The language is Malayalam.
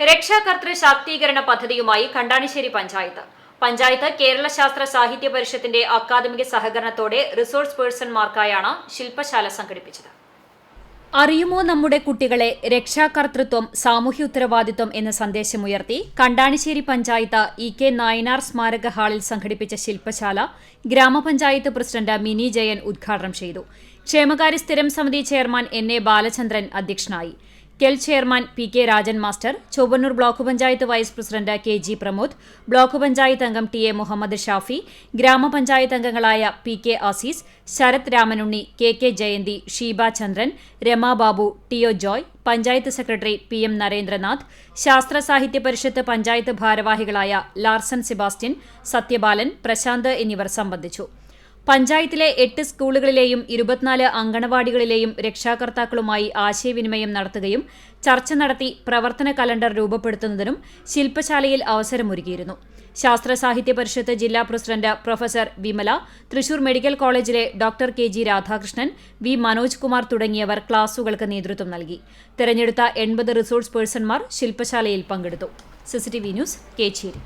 രക്ഷാകർതൃ ശാക്തീകരണ പദ്ധതിയുമായി കണ്ടാണിശ്ശേരി പഞ്ചായത്ത്. പഞ്ചായത്ത് കേരള ശാസ്ത്ര സാഹിത്യ പരിഷത്തിന്റെ അക്കാദമിക സഹകരണത്തോടെ റിസോഴ്സ് പേഴ്സൺമാർക്കായാണ് ശില്പശാല സംഘടിപ്പിച്ചത്. അറിയുമോ നമ്മുടെ കുട്ടികളെ രക്ഷാകർത്തൃത്വം സാമൂഹ്യ ഉത്തരവാദിത്വം എന്ന സന്ദേശമുയർത്തി കണ്ടാണിശ്ശേരി പഞ്ചായത്ത് ഇ കെ നായനാർ സ്മാരക ഹാളിൽ സംഘടിപ്പിച്ച ശില്പശാല ഗ്രാമപഞ്ചായത്ത് പ്രസിഡന്റ് മിനി ജയൻ ഉദ്ഘാടനം ചെയ്തു. ക്ഷേമകാര്യ സ്ഥിരം സമിതി ചെയർമാൻ എൻ എ ബാലചന്ദ്രൻ അധ്യക്ഷനായി. KEL chairman P K Rajan master Chowwannur block panchayat vice president K G Pramod block panchayat അംഗം ടി എ മുഹമ്മദ് ഷാഫി ഗ്രാമപഞ്ചായത്ത് അംഗങ്ങളായ P K Aziz Sarath Ramanunni K K Jayanthi Sheeba Chandran Ramababu T O Joy panchayat secretary P M Narendranath Sasthra Sahithya Parishad panchayat ഭാരവാഹികളായ ലാർസൻ സെബാസ്റ്റ്യൻ സത്യബാലൻ പ്രശാന്ത് എന്നിവർ സംബന്ധിച്ചു. പഞ്ചായത്തിലെ എട്ട് സ്കൂളുകളിലെയും ഇരുപത്തിനാല് അങ്കണവാടികളിലെയും രക്ഷാകർത്താക്കളുമായി ആശയവിനിമയം നടത്തുകയും ചർച്ച നടത്തി പ്രവർത്തന കലണ്ടർ രൂപപ്പെടുത്തുന്നതിനും ശില്പശാലയിൽ അവസരമൊരുക്കിയിരുന്നു. ശാസ്ത്ര സാഹിത്യ പരിഷത്ത് ജില്ലാ president professor Vimala Thrissur medical കോളേജിലെ doctor K G Radhakrishnan V Manoj Kumar തുടങ്ങിയവർ ക്ലാസുകൾക്ക് നേതൃത്വം നൽകി. തെരഞ്ഞെടുത്ത എൺപത് റിസോഴ്സ് പേഴ്സൺമാർ ശില്പശാലയിൽ പങ്കെടുത്തു. CCTV news Kechery.